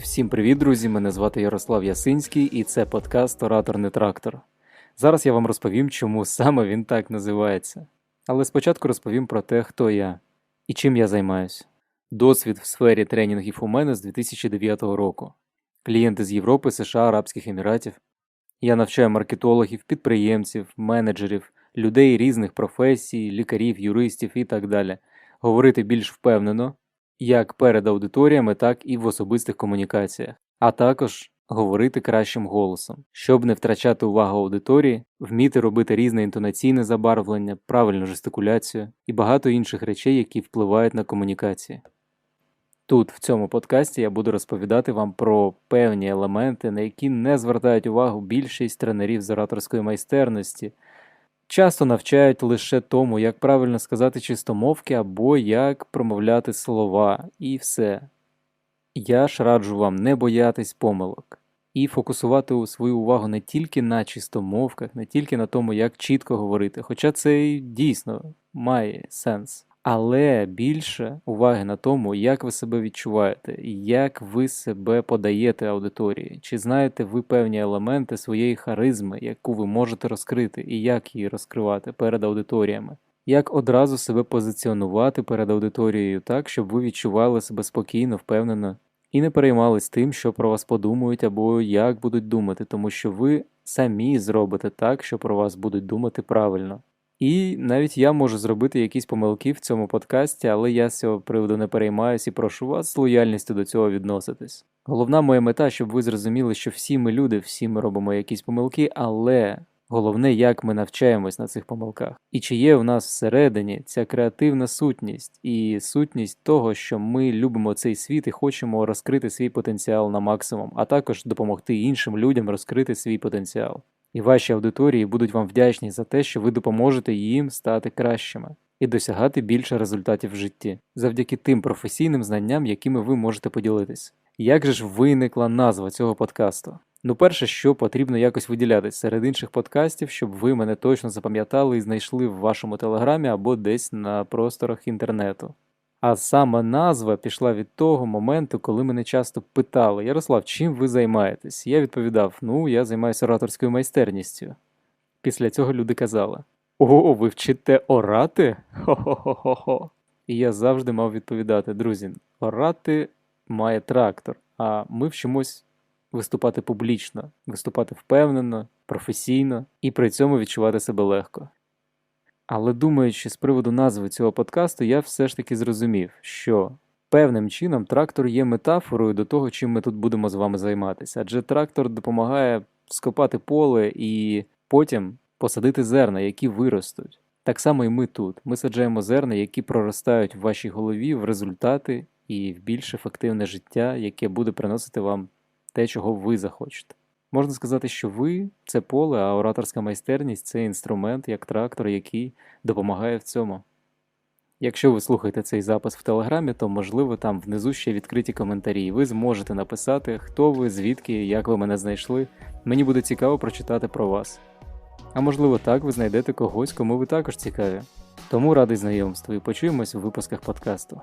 Всім привіт, друзі! Мене звати Ярослав Ясинський, і це подкаст Оратор не трактор. Зараз я вам розповім, чому саме він так називається. Але спочатку розповім про те, хто я і чим я займаюся. Досвід в сфері тренінгів у мене з 2009 року. Клієнти з Європи, США, Арабських Еміратів. Я навчаю маркетологів, підприємців, менеджерів, людей різних професій, лікарів, юристів і так далі. Говорити більш впевнено, як перед аудиторіями, так і в особистих комунікаціях, а також говорити кращим голосом, щоб не втрачати увагу аудиторії, вміти робити різне інтонаційне забарвлення, правильну жестикуляцію і багато інших речей, які впливають на комунікації. Тут, в цьому подкасті, я буду розповідати вам про певні елементи, на які не звертають увагу більшість тренерів з ораторської майстерності. Часто навчають лише тому, як правильно сказати чистомовки або як промовляти слова, і все. Я ж раджу вам не боятись помилок і фокусувати свою увагу не тільки на чистомовках, не тільки на тому, як чітко говорити, хоча це дійсно має сенс. Але більше уваги на тому, як ви себе відчуваєте, як ви себе подаєте аудиторії, чи знаєте ви певні елементи своєї харизми, яку ви можете розкрити, і як її розкривати перед аудиторіями, як одразу себе позиціонувати перед аудиторією так, щоб ви відчували себе спокійно, впевнено і не переймались тим, що про вас подумають або як будуть думати, тому що ви самі зробите так, що про вас будуть думати правильно. І навіть я можу зробити якісь помилки в цьому подкасті, але я з цього приводу не переймаюсь і прошу вас з лояльністю до цього відноситись. Головна моя мета, щоб ви зрозуміли, що всі ми люди, всі ми робимо якісь помилки, але головне, як ми навчаємось на цих помилках. І чи є в нас всередині ця креативна сутність і сутність того, що ми любимо цей світ і хочемо розкрити свій потенціал на максимум, а також допомогти іншим людям розкрити свій потенціал і ваші аудиторії будуть вам вдячні за те, що ви допоможете їм стати кращими і досягати більше результатів в житті завдяки тим професійним знанням, якими ви можете поділитись. Як же ж виникла назва цього подкасту? Ну, перше, що потрібно якось виділятись серед інших подкастів, щоб ви мене точно запам'ятали і знайшли в вашому телеграмі або десь на просторах інтернету. А сама назва пішла від того моменту, коли мене часто питали: Ярослав, чим ви займаєтесь? Я відповідав: Ну, я займаюся ораторською майстерністю. Після цього люди казали: О, ви вчите орати? Хо-хо-хо-хо-хо. І я завжди мав відповідати: друзі, орати має трактор, а ми вчимось виступати публічно, виступати впевнено, професійно і при цьому відчувати себе легко. Але думаючи з приводу назви цього подкасту, я все ж таки зрозумів, що певним чином трактор є метафорою до того, чим ми тут будемо з вами займатися. Адже трактор допомагає скопати поле і потім посадити зерна, які виростуть. Так само і ми тут. Ми саджаємо зерна, які проростають в вашій голові в результати і в більш ефективне життя, яке буде приносити вам те, чого ви захочете. Можна сказати, що ви це поле, а ораторська майстерність це інструмент, як трактор, який допомагає в цьому. Якщо ви слухаєте цей запис в Телеграмі, то можливо там внизу ще відкриті коментарі, ви зможете написати, хто ви, звідки, як ви мене знайшли. Мені буде цікаво прочитати про вас. А можливо, так ви знайдете когось, кому ви також цікаві. Тому радий знайомству і почуємось у випусках подкасту.